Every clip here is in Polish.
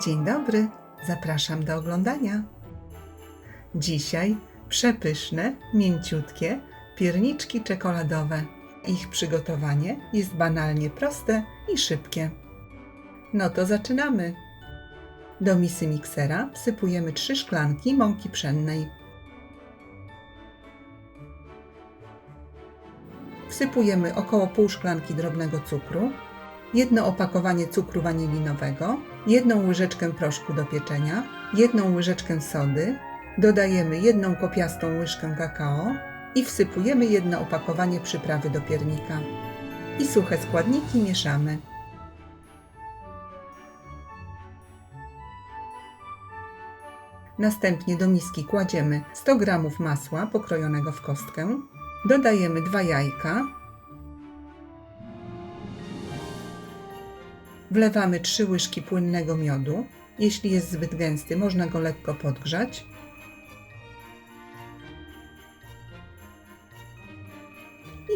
Dzień dobry, zapraszam do oglądania. Dzisiaj przepyszne, mięciutkie pierniczki czekoladowe. Ich przygotowanie jest banalnie proste i szybkie. No to zaczynamy. Do misy miksera wsypujemy 3 szklanki mąki pszennej. Wsypujemy około pół szklanki drobnego cukru, jedno opakowanie cukru wanilinowego, jedną łyżeczkę proszku do pieczenia, jedną łyżeczkę sody, dodajemy jedną kopiastą łyżkę kakao i wsypujemy jedno opakowanie przyprawy do piernika. I suche składniki mieszamy. Następnie do miski kładziemy 100 g masła pokrojonego w kostkę, dodajemy dwa jajka, Wlewamy 3 łyżki płynnego miodu. Jeśli jest zbyt gęsty, można go lekko podgrzać.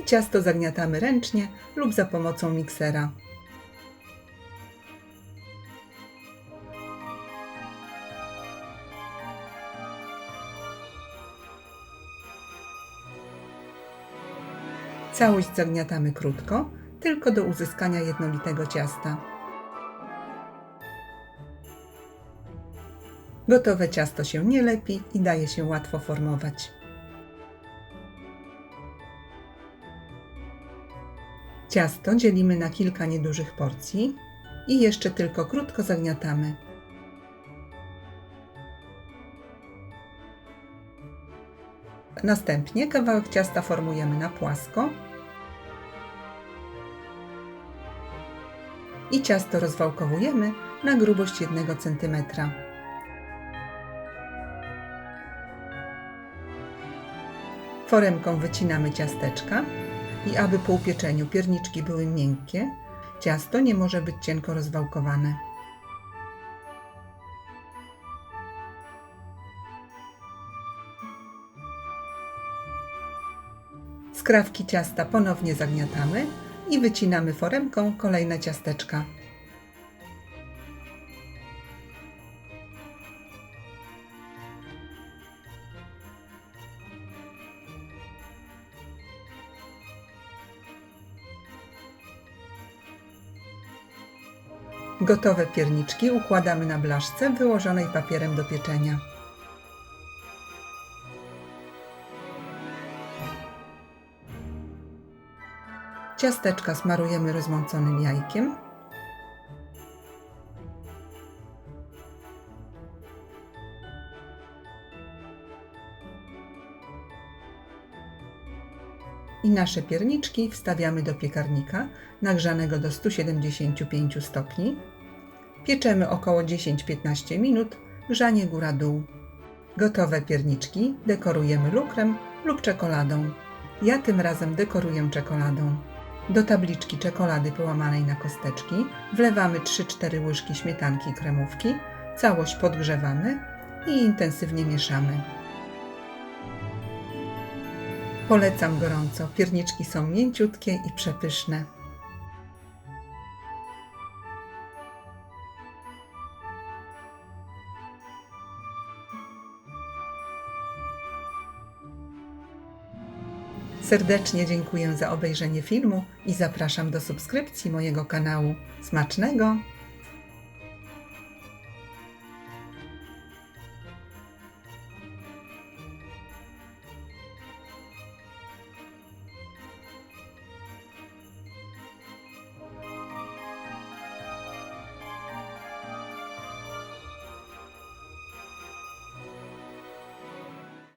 I ciasto zagniatamy ręcznie lub za pomocą miksera. Całość zagniatamy krótko, tylko do uzyskania jednolitego ciasta. Gotowe ciasto się nie lepi i daje się łatwo formować. Ciasto dzielimy na kilka niedużych porcji i jeszcze tylko krótko zagniatamy. Następnie kawałek ciasta formujemy na płasko i ciasto rozwałkowujemy na grubość 1 cm. Foremką wycinamy ciasteczka i aby po upieczeniu pierniczki były miękkie, ciasto nie może być cienko rozwałkowane. Skrawki ciasta ponownie zagniatamy i wycinamy foremką kolejne ciasteczka. Gotowe pierniczki układamy na blaszce wyłożonej papierem do pieczenia. Ciasteczka smarujemy rozmąconym jajkiem. I nasze pierniczki wstawiamy do piekarnika nagrzanego do 175 stopni. Pieczemy około 10-15 minut, grzanie góra-dół. Gotowe pierniczki dekorujemy lukrem lub czekoladą. Ja tym razem dekoruję czekoladą. Do tabliczki czekolady połamanej na kosteczki wlewamy 3-4 łyżki śmietanki kremówki, całość podgrzewamy i intensywnie mieszamy. Polecam gorąco, pierniczki są mięciutkie i przepyszne. Serdecznie dziękuję za obejrzenie filmu i zapraszam do subskrypcji mojego kanału. Smacznego!